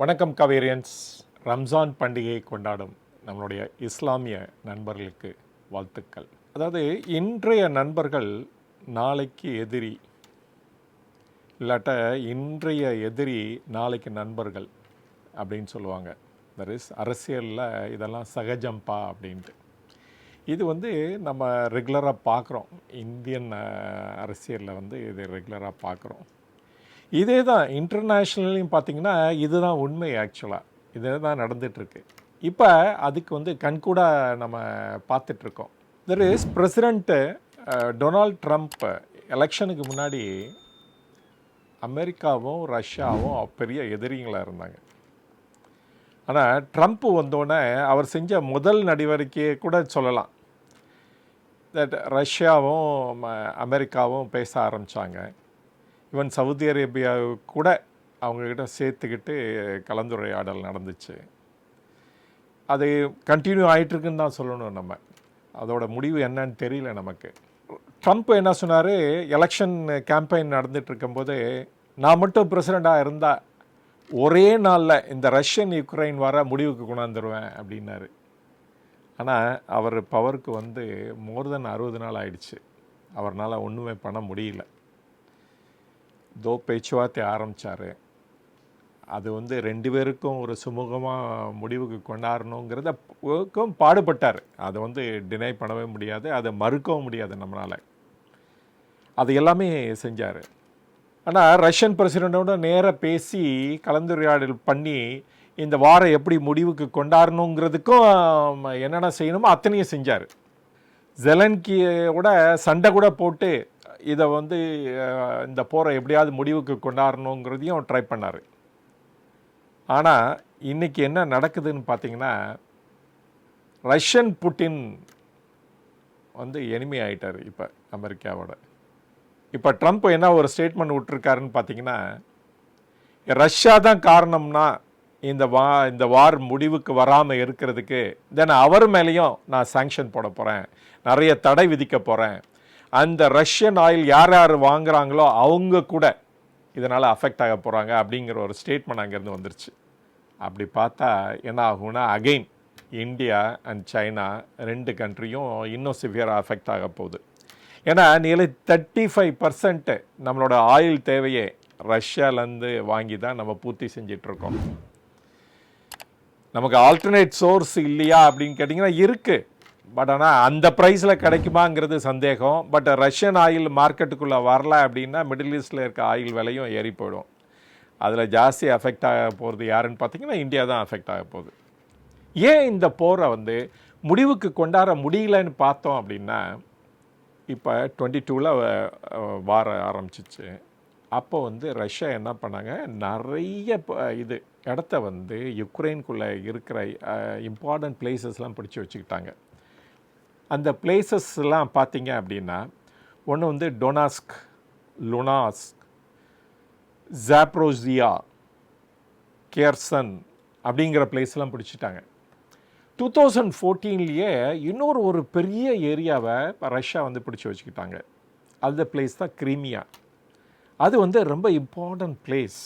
வணக்கம் கவேரியன்ஸ் ரம்ஜான் பண்டிகையை கொண்டாடும் நம்மளுடைய இஸ்லாமிய நண்பர்களுக்கு வாழ்த்துக்கள். அதாவது இன்றைய நண்பர்கள் நாளைக்கு எதிரி இல்லாட்ட இன்றைய எதிரி நாளைக்கு நண்பர்கள் அப்படின்னு சொல்லுவாங்க. தட் இஸ் அரசியலில் இதெல்லாம் சகஜம்பா அப்படின்ட்டு. இது வந்து நம்ம ரெகுலராக பார்க்குறோம். இந்தியன் அரசியலில் வந்து இது ரெகுலராக பார்க்குறோம். இதே தான் இன்டர்நேஷ்னல்லையும் பார்த்தீங்கன்னா இதுதான் உண்மை ஆக்சுவலாக இதே தான் நடந்துகிட்ருக்கு இப்போ அதுக்கு வந்து கண்கூடாக நம்ம பார்த்துட்ருக்கோம் there is president Donald Trump எலெக்ஷனுக்கு முன்னாடி அமெரிக்காவும் ரஷ்யாவும் பெரிய எதிரிங்களாக இருந்தாங்க. ஆனால் ட்ரம்ப் வந்தோடனே அவர் செஞ்ச முதல் நடவடிக்கையை கூட சொல்லலாம். தட் ரஷ்யாவும் அமெரிக்காவும் பேச ஆரம்பித்தாங்க ஈவன் சவுதி அரேபியா கூட அவங்கக்கிட்ட சேர்த்துக்கிட்டு கலந்துரையாடல் நடந்துச்சு. அது கண்டினியூ ஆகிட்டுருக்குன்னு தான் சொல்லணும் நம்ம. அதோட முடிவு என்னன்னு தெரியல நமக்கு. ட்ரம்ப் என்ன சொன்னார்? எலெக்ஷன் கேம்பெயின் நடந்துகிட்ருக்கும்போது நான் மட்டும் பிரசிடெண்ட்டாக இருந்தால் ஒரே நாளில் இந்த ரஷ்யன் யுக்ரைன் வர முடிவுக்கு கொண்டாந்துருவேன் அப்படின்னாரு. ஆனால் அவர் பவருக்கு வந்து மோர் தென் அறுபது நாள் ஆயிடுச்சு. அவர்னால் ஒன்றுமே பண்ண முடியல. தோ பேச்சுவார்த்தை ஆரம்பித்தார் அது வந்து ரெண்டு பேருக்கும் ஒரு சுமூகமாக முடிவுக்கு கொண்டாடணுங்கிறத பாடுபட்டார். அதை வந்து டினை பண்ணவே முடியாது. அதை மறுக்கவும் முடியாது நம்மளால். அது எல்லாமே செஞ்சார். ஆனால் ரஷ்யன் பிரசிடெண்ட்டோட நேராக பேசி கலந்துரையாடல் பண்ணி இந்த வாரம் எப்படி முடிவுக்கு கொண்டாடணுங்கிறதுக்கும் என்னென்ன செய்யணுமோ அத்தனையும் செஞ்சார். ஜெலன்கியோட சண்டை கூட போட்டு இதை வந்து இந்த போரை எப்படியாவது முடிவுக்கு கொண்டாடணுங்கிறதையும் ட்ரை பண்ணார். ஆனால் இன்றைக்கி என்ன நடக்குதுன்னு பார்த்தீங்கன்னா ரஷ்யன் புட்டின் வந்து எனிமி ஆகிட்டார் இப்போ அமெரிக்காவோட. இப்போ ட்ரம்ப் என்ன ஒரு ஸ்டேட்மெண்ட் விட்டுருக்காருன்னு பார்த்தீங்கன்னா ரஷ்யா தான் காரணம்னா இந்த வா இந்த வார் முடிவுக்கு வராமல் இருக்கிறதுக்கு தென் அவர் மேலேயும் நான் சாங்ஷன் போட போகிறேன் நிறைய தடை விதிக்க போகிறேன் அந்த ரஷ்யன் ஆயில் யார் யார் வாங்குறாங்களோ அவங்க கூட இதனால் அஃபெக்ட் ஆக போகிறாங்க அப்படிங்கிற ஒரு ஸ்டேட்மெண்ட் அங்கேருந்து வந்துருச்சு. அப்படி பார்த்தா என்ன ஆகும்னா அகெயின் இந்தியா அண்ட் சைனா ரெண்டு கண்ட்ரியும் இன்னும் சிவியராக அஃபெக்ட் ஆக போகுது. ஏன்னா நிலை தேர்ட்டி ஃபைவ் பர்சன்ட்டு நம்மளோட ஆயில் தேவையே ரஷ்யாலேருந்து வாங்கி தான் நம்ம பூர்த்தி செஞ்சிட்ருக்கோம் நமக்கு ஆல்டர்னேட் சோர்ஸ் இல்லையா அப்படின்னு கேட்டிங்கன்னா இருக்குது பட் ஆனால் அந்த ப்ரைஸில் கிடைக்குமாங்கிறது சந்தேகம். பட் ரஷ்யன் ஆயில் மார்க்கெட்டுக்குள்ளே வரல அப்படின்னா மிடில் ஈஸ்டில் இருக்க ஆயில் விலையும் ஏறி போயிடும். அதில் ஜாஸ்தி அஃபெக்ட் ஆக போகிறது யாருன்னு பார்த்தீங்கன்னா இந்தியா தான் அஃபெக்ட் ஆக போகுது. ஏன் இந்த போரை வந்து முடிவுக்கு கொண்டாட முடியலன்னு பார்த்தோம் அப்படின்னா இப்போ டுவெண்ட்டி டூவில் வார ஆரம்பிச்சிச்சு. அப்போ வந்து ரஷ்யா என்ன பண்ணாங்க? நிறைய இது இடத்த வந்து யுக்ரைனுக்குள்ளே இருக்கிற இம்பார்ட்டன்ட் பிளேசஸ்லாம் பிடிச்சி வச்சுக்கிட்டாங்க. அந்த பிளேசஸ்லாம் பார்த்தீங்க அப்படின்னா ஒன்று வந்து டொனாஸ்க் லுனாஸ்க் ஜாப்ரோசியா கேர்சன் அப்படிங்கிற பிளேஸ்லாம் பிடிச்சிட்டாங்க. டூ தௌசண்ட் ஃபோர்டீன்லேயே இன்னொரு ஒரு பெரிய ஏரியாவை ரஷ்யா வந்து பிடிச்சி வச்சுக்கிட்டாங்க. அந்த பிளேஸ் தான் கிரீமியா அது வந்து ரொம்ப இம்பார்ட்டன்ட் பிளேஸ்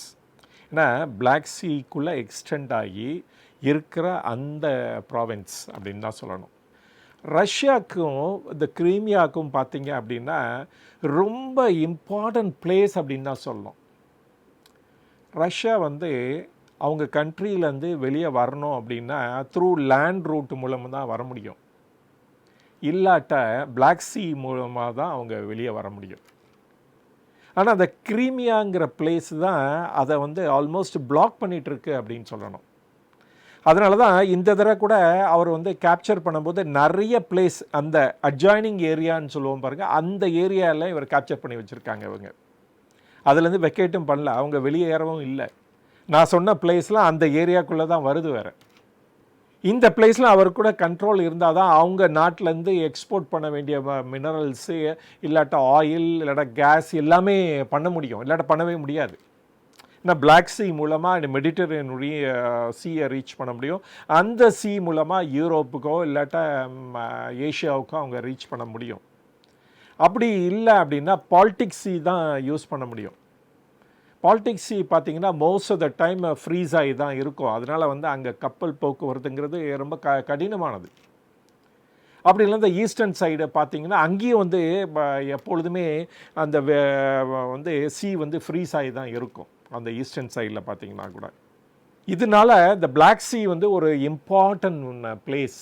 ஏன்னா பிளாக் சீக்குள்ளே எக்ஸ்டெண்ட் ஆகி இருக்கிற அந்த ப்ராவின்ஸ் அப்படின்னு தான் சொல்லணும். ரஷ்யாவுக்கும் இந்த கிரீமியாவுக்கும் பார்த்தீங்க அப்படின்னா ரொம்ப இம்பார்ட்டன்ட் பிளேஸ் அப்படின்னு தான் சொல்லணும். ரஷ்யா வந்து அவங்க கண்ட்ரியிலேருந்து வெளியே வரணும் அப்படின்னா த்ரூ லேண்ட் ரூட் மூலமாக தான் வர முடியும். இல்லாட்ட பிளாக் சி மூலமாக தான் அவங்க வெளியே வர முடியும். ஆனால் அந்த கிரீமியாங்கிற பிளேஸ் தான் அதை வந்து ஆல்மோஸ்ட் பிளாக் பண்ணிகிட்ருக்கு அப்படின்னு சொல்லணும். அதனால தான் இந்த தடவை கூட அவர் வந்து கேப்சர் பண்ணும்போது நிறைய பிளேஸ் அந்த அட்ஜாயினிங் ஏரியான்னு சொல்லுவோம் பாருங்கள் அந்த ஏரியாவில் இவர் கேப்சர் பண்ணி வச்சுருக்காங்க இவங்க. அதுலேருந்து வெக்கேட்டும் பண்ணல அவங்க வெளியேறவும் இல்லை. நான் சொன்ன பிளேஸ்லாம் அந்த ஏரியாக்குள்ளே தான் வருது வேறு. இந்த பிளேஸில் அவர் கூட கண்ட்ரோல் இருந்தால் தான் அவங்க நாட்டிலேருந்து எக்ஸ்போர்ட் பண்ண வேண்டிய மினரல்ஸு இல்லாட்ட ஆயில் இல்லாட்ட கேஸ் எல்லாமே பண்ண முடியும். இல்லாட்ட பண்ணவே முடியாது. நான் பிளாக் சி மூலமாக இந்த மெடிட்டரேனுடைய சீயை ரீச் பண்ண முடியும். அந்த சி மூலமாக யூரோப்புக்கோ இல்லாட்டா ஏஷியாவுக்கோ அவங்க ரீச் பண்ண முடியும். அப்படி இல்லை அப்படின்னா பாலிட்டிக்ஸ் சி தான் யூஸ் பண்ண முடியும். பாலிடிக்ஸ் பார்த்தீங்கன்னா most of the time freeze ஆகி தான் இருக்கும். அதனால் வந்து அங்கே கப்பல் போக்குவரத்துங்கிறது ரொம்ப க கடினமானது. அப்படி இல்லை இந்த ஈஸ்டர்ன் சைடு பார்த்தீங்கன்னா அங்கேயும் வந்து எப்பொழுதுமே அந்த வந்து சி வந்து ஃப்ரீஸ் ஆகி தான் இருக்கும். அந்த ஈஸ்டர்ன் சைடில் பார்த்தீங்கன்னா கூட. இதனால இந்த பிளாக் சி வந்து ஒரு இம்பார்ட்டன்ட் பிளேஸ்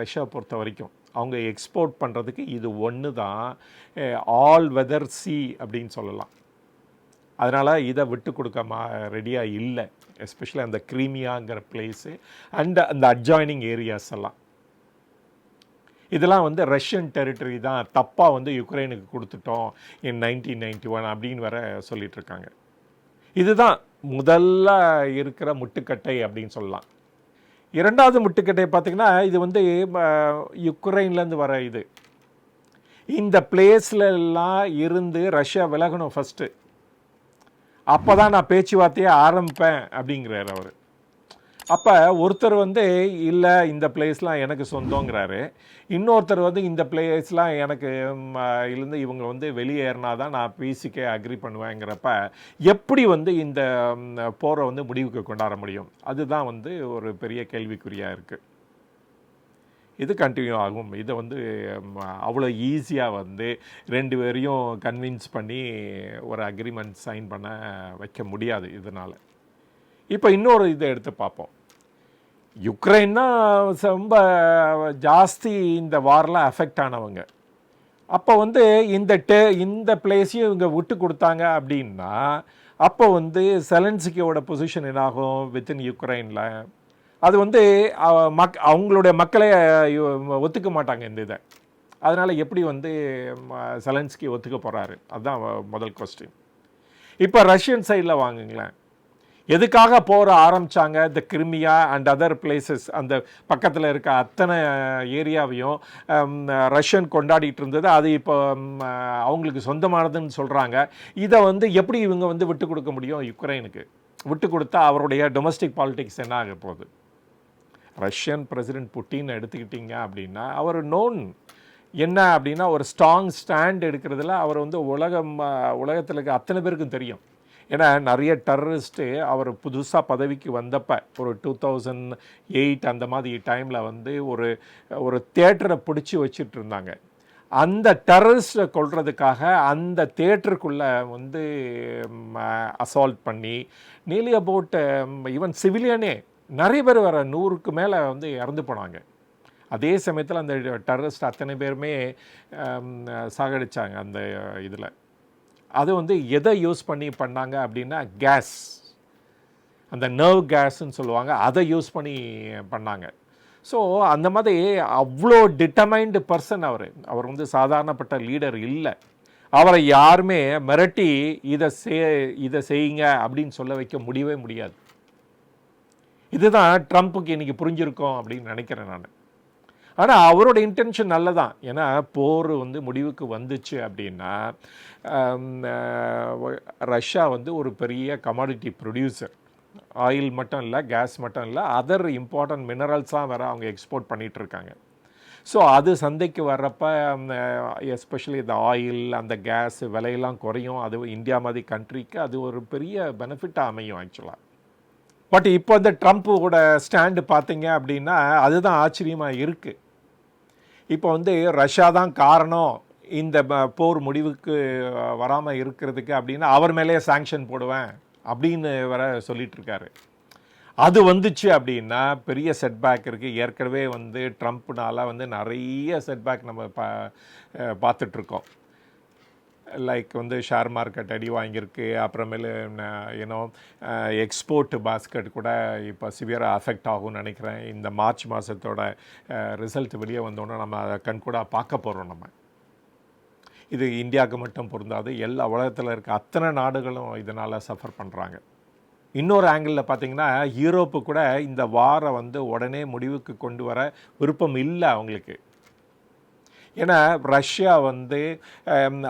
ரஷ்யா பொறுத்த வரைக்கும். அவங்க எக்ஸ்போர்ட் பண்ணுறதுக்கு இது ஒன்று தான் ஆல் வெதர் சி அப்படின்னு சொல்லலாம். அதனால் இதை விட்டு கொடுக்க மா ரெடியாக இல்லை. எஸ்பெஷலி அந்த கிரீமியாங்கிற பிளேஸு அண்ட் அந்த அட்ஜாயினிங் ஏரியாஸ் எல்லாம். இதெல்லாம் வந்து ரஷ்யன் டெரிட்டரி தான். தப்பாக வந்து யுக்ரைனுக்கு கொடுத்துட்டோம் இன் நைன்டீன் நைன்டி ஒன் அப்படின்னு வர சொல்லிகிட்ருக்காங்க இதுதான் முதல்ல இருக்கிற முட்டுக்கட்டை அப்படின்னு சொல்லலாம். இரண்டாவது முட்டுக்கட்டை பார்த்திங்கன்னா இது வந்து யுக்ரைன்லேருந்து வர இது. இந்த பிளேஸ்ல எல்லாம் இருந்து ரஷ்யா விலகணும் ஃபஸ்ட்டு அப்போ தான் நான் பேச்சுவார்த்தையே ஆரம்பிப்பேன் அப்படிங்கிறார் அவர். அப்போ ஒருத்தர் வந்து இல்லை இந்த பிளேஸ்லாம் எனக்கு சொந்தங்கிறாரு. இன்னொருத்தர் வந்து இந்த பிளேஸ்லாம் எனக்கு இருந்து இவங்க வந்து வெளியேறினா தான் நான் பிசிக்கே அக்ரி பண்ணுவேங்கிறப்ப எப்படி வந்து இந்த போரை வந்து முடிவுக்கு கொண்டாட முடியும்? அதுதான் வந்து ஒரு பெரிய கேள்விக்குறியாக இருக்குது இது கண்டினியூ ஆகும். இதை வந்து அவ்வளோ ஈஸியாக வந்து ரெண்டு பேரையும் கன்வின்ஸ் பண்ணி ஒரு அக்ரிமெண்ட் சைன் பண்ண வைக்க முடியாது இதனால். இப்போ இன்னொரு இதை எடுத்து பார்ப்போம். யுக்ரைன்னா ரொம்ப ஜாஸ்தி இந்த வாரெலாம் அஃபெக்ட் ஆனவங்க. அப்போ வந்து இந்த டே இந்த பிளேஸையும் இவங்க விட்டு கொடுத்தாங்க அப்படின்னா அப்போ வந்து செலன்சிக்கியோட பொசிஷன் என்னாகும் வித்தின் யுக்ரைனில் அது வந்து மக் அவங்களுடைய மக்களே ஒத்துக்க மாட்டாங்க இந்த இதை. அதனால் எப்படி வந்து ம, செலன்ஸ்கி ஒத்துக்க போகிறாரு அதுதான் முதல் கொஸ்டின் இப்போ ரஷ்யன் சைடில் வாங்குங்களேன். எதுக்காக போற ஆரம்பிச்சாங்க? இந்த கிரிமியா அண்ட் அதர் பிளேசஸ் அந்த பக்கத்தில் இருக்க அத்தனை ஏரியாவையும் ரஷ்யன் கொண்டாடிட்டு இருந்தது. அது இப்போ அவங்களுக்கு சொந்தமானதுன்னு சொல்கிறாங்க இதை வந்து எப்படி இவங்க வந்து விட்டு கொடுக்க முடியும் யுக்ரைனுக்கு? விட்டு கொடுத்தா அவருடைய டொமஸ்டிக் பாலிடிக்ஸ் என்ன ஆக போகுது? ரஷ்யன் பிரசிடென்ட் புட்டின் எடுத்துக்கிட்டீங்க அப்படின்னா அவர் நோன் என்ன அப்படின்னா ஒரு ஸ்ட்ராங் ஸ்டாண்ட் எடுக்கிறதுல அவர் வந்து உலகம் உலகத்தில் இருக்க அத்தனை பேருக்கும் தெரியும். ஏன்னா நிறைய டெரரிஸ்ட்டு அவர் புதுசாக பதவிக்கு வந்தப்போ ஒரு டூ தௌசண்ட் எயிட் அந்த மாதிரி டைமில் வந்து ஒரு ஒரு தேட்டரை பிடிச்சி வச்சுட்டு இருந்தாங்க அந்த டெரரிஸ்ட்டை கொள்றதுக்காக அந்த தேட்டருக்குள்ளே வந்து அசால்ட் பண்ணி நீலி அபவுட் ஈவன் சிவிலியனே நிறைய பேர் வர நூறுக்கு மேலே வந்து இறந்து போனாங்க. அதே சமயத்தில் அந்த டெரரிஸ்ட் அத்தனை பேருமே சாகடித்தாங்க சாகடிச்சாங்க அந்த இதில். அது வந்து எதை யூஸ் பண்ணி பண்ணாங்க அப்படின்னா கேஸ் அந்த நர்வ் கேஸ்ன்னு சொல்லுவாங்க அதை யூஸ் பண்ணி பண்ணாங்க. ஸோ அந்த மாதிரி அவ்வளோ டிட்டமைண்டு பர்சன் அவர். அவர் வந்து சாதாரணப்பட்ட லீடர் இல்லை. அவரை யாருமே மிரட்டி இதை செய் இதை செய்யுங்க அப்படின்னு சொல்ல வைக்க முடியவே முடியாது. இதுதான் ட்ரம்ப்புக்கு இன்றைக்கி புரிஞ்சிருக்கும் அப்படின்னு நினைக்கிறேன் நான். ஆனால் அவரோட இன்டென்ஷன் நல்லதான். ஏன்னா போர் வந்து முடிவுக்கு வந்துச்சு அப்படின்னா ரஷ்யா வந்து ஒரு பெரிய கமாடிட்டி ப்ரொடியூசர் ஆயில் மட்டும் இல்லை கேஸ் மட்டும் இல்லை அதர் இம்பார்ட்டன்ட் மினரல்ஸாக வேறு அவங்க எக்ஸ்போர்ட் பண்ணிகிட்ருக்காங்க இருக்காங்க. ஸோ அது சந்தைக்கு வர்றப்ப எஸ்பெஷலி இந்த ஆயில் அந்த கேஸ் விலையெல்லாம் குறையும். அது இந்தியா மாதிரி கண்ட்ரிக்கு அது ஒரு பெரிய பெனிஃபிட்டாக அமையும் ஆக்சுவலாக பட் இப்போ இந்த ட்ரம்ப்போட ஸ்டாண்டு பார்த்தீங்க அப்படின்னா அதுதான் ஆச்சரியமாக இருக்குது இப்போ வந்து ரஷ்யா தான் காரணம் இந்த போர் முடிவுக்கு வராமல் இருக்கிறதுக்கு அப்படின்னா அவர் மேலேயே சாங்ஷன் போடுவேன் அப்படின்னு வர சொல்லிகிட்ருக்காரு அது வந்துச்சு அப்படின்னா பெரிய செட்பேக் இருக்குது ஏற்கனவே வந்து ட்ரம்ப்னால வந்து நிறைய செட்பேக் நம்ம பா பார்த்துட்ருக்கோம் லைக் வந்து ஷேர் மார்க்கெட் அடி வாங்கியிருக்கு. அப்புறமேலு ஏன்னோ எக்ஸ்போர்ட் பாஸ்கெட் கூட இப்போ சிவியராக அஃபெக்ட் ஆகும்னு நினைக்கிறேன். இந்த மார்ச் மாதத்தோட ரிசல்ட் வெளியே வந்தோன்னே நம்ம அதை கண்கூடாக பார்க்க போகிறோம் நம்ம. இது இந்தியாவுக்கு மட்டும் பொருந்தாது எல்லா உலகத்தில் இருக்க அத்தனை நாடுகளும் இதனால் சஃபர் பண்ணுறாங்க இன்னொரு ஆங்கிளில் பார்த்தீங்கன்னா யூரோப்பு கூட இந்த வாரை வந்து உடனே முடிவுக்கு கொண்டு வர விருப்பம் இல்லை அவங்களுக்கு. ஏன்னா ரஷ்யா வந்து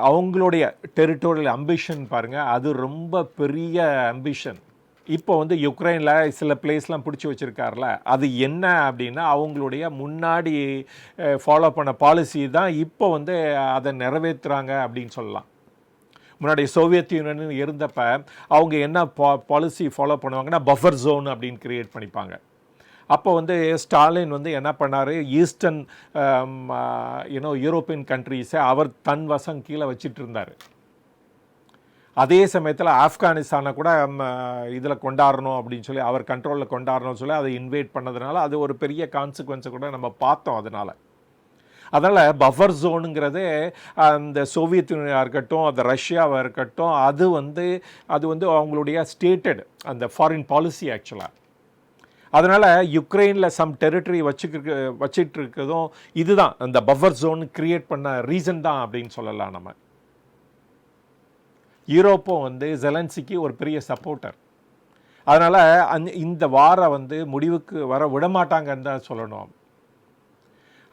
அவங்களுடைய டெரிட்டோரியல் அம்பிஷன் பாருங்கள் அது ரொம்ப பெரிய அம்பிஷன் இப்போ வந்து யுக்ரைனில் சில பிளேஸ்லாம் பிடிச்சி வச்சுருக்காருல அது என்ன அப்படின்னா அவங்களுடைய முன்னாடி ஃபாலோ பண்ண பாலிசி தான் இப்போ வந்து அதை நிறைவேற்றுறாங்க அப்படின்னு சொல்லலாம். முன்னாடி சோவியத் யூனியன் இருந்தப்போ அவங்க என்ன பாலிசி ஃபாலோ பண்ணுவாங்கன்னா பஃபர் ஜோன் அப்படின்னு கிரியேட் பண்ணிப்பாங்க. அப்போ வந்து ஸ்டாலின் வந்து என்ன பண்ணார்? ஈஸ்டர்ன் யூனோ யூரோப்பியன் கண்ட்ரீஸை அவர் தன் வசம் கீழே வச்சிட்டு இருந்தார். அதே சமயத்தில் ஆப்கானிஸ்தானை கூட இதில் கொண்டாடணும் அப்படின்னு சொல்லி அவர் கண்ட்ரோலில் கொண்டாடணும்னு சொல்லி அதை இன்வைட் பண்ணதுனால அது ஒரு பெரிய கான்சிக்வன்ஸை கூட நம்ம பார்த்தோம் அதனால். அதனால் பஃபர் ஜோனுங்கிறது அந்த சோவியத் யூனியனாக இருக்கட்டும் அந்த ரஷ்யாவாக இருக்கட்டும் அது வந்து அது வந்து அவங்களுடைய ஸ்டேட்டட் அந்த ஃபாரின் பாலிசி ஆக்சுவலாக அதனால் யுக்ரைனில் சம் டெரிட்டரி வச்சுக்க வச்சிட்டு இருக்கிறதும் இதுதான். அந்த பஃபர் ஜோன் கிரியேட் பண்ண ரீசன் தான் அப்படின்னு சொல்லலாம் நம்ம. யூரோப்பும் வந்து ஜெலன்சிக்கு ஒரு பெரிய சப்போர்ட்டர் அதனால் அந் இந்த வாரம் வந்து முடிவுக்கு வர விடமாட்டாங்கன்னு தான் சொல்லணும்.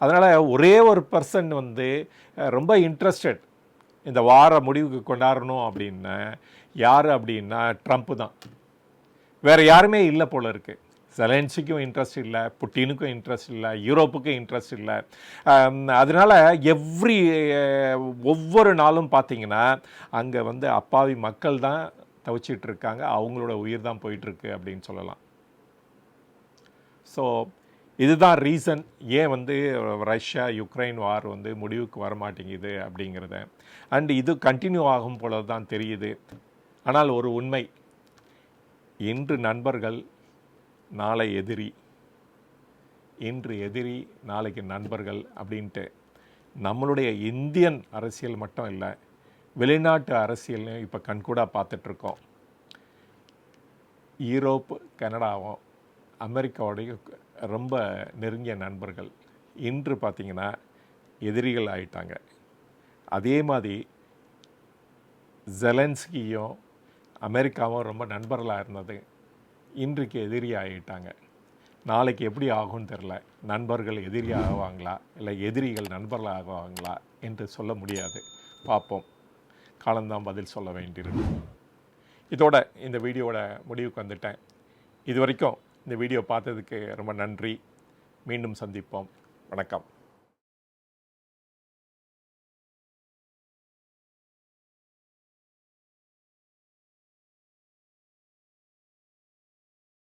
அதனால் ஒரே ஒரு பர்சன் வந்து ரொம்ப இன்ட்ரெஸ்டட் இந்த வார முடிவுக்கு கொண்டாடணும் அப்படின்னு. யார் அப்படின்னா ட்ரம்ப் தான். வேறு யாருமே இல்லை போல இருக்குது செலன்சிக்கும் இன்ட்ரெஸ்ட் இல்லை புட்டினுக்கும் இன்ட்ரெஸ்ட் இல்லை யூரோப்புக்கும் இன்ட்ரெஸ்ட் இல்லை. அதனால் எவ்ரி ஒவ்வொரு நாளும் பார்த்தீங்கன்னா அங்கே வந்து அப்பாவி மக்கள் தான் தவிச்சிட்டு இருக்காங்க. அவங்களோட உயிர் தான் போயிட்டுருக்கு அப்படின்னு சொல்லலாம். ஸோ இதுதான் ரீசன் ஏன் வந்து ரஷ்யா யுக்ரைன் வார் வந்து முடிவுக்கு வர மாட்டேங்குது அப்படிங்கிறத. அண்ட் இது கண்டினியூ ஆகும் போல தான் தெரியுது. ஆனால் ஒரு உண்மை இன்று நண்பர்கள் நாளை எதிரி இன்று எதிரி நாளைக்கு நண்பர்கள் அப்படின்ட்டு நம்மளுடைய இந்தியன் அரசியல் மட்டும் இல்லை வெளிநாட்டு அரசியல்லையும் இப்போ கண்கூடாக பார்த்துட்ருக்கோம். ஈரோப்பு கனடாவும் அமெரிக்காவுடைய ரொம்ப நெருங்கிய நண்பர்கள். இன்று பார்த்திங்கன்னா எதிரிகள் ஆயிட்டாங்க. அதே மாதிரி ஜெலன்ஸ்கியும் அமெரிக்காவும் ரொம்ப நண்பர்களாக இருந்தது. இன்றைக்கு எதிரி ஆகிட்டாங்க நாளைக்கு எப்படி ஆகும்னு தெரில நண்பர்கள் எதிரி ஆகுவாங்களா இல்லை எதிரிகள் நண்பர்கள் ஆகுவாங்களா என்று சொல்ல முடியாது. பார்ப்போம். காலம்தான் பதில் சொல்ல வேண்டியிருக்கும். இதோட இந்த வீடியோவோட முடிவுக்கு வந்துட்டேன். இது வரைக்கும் இந்த வீடியோ பார்த்ததுக்கு ரொம்ப நன்றி. மீண்டும் சந்திப்போம். வணக்கம்.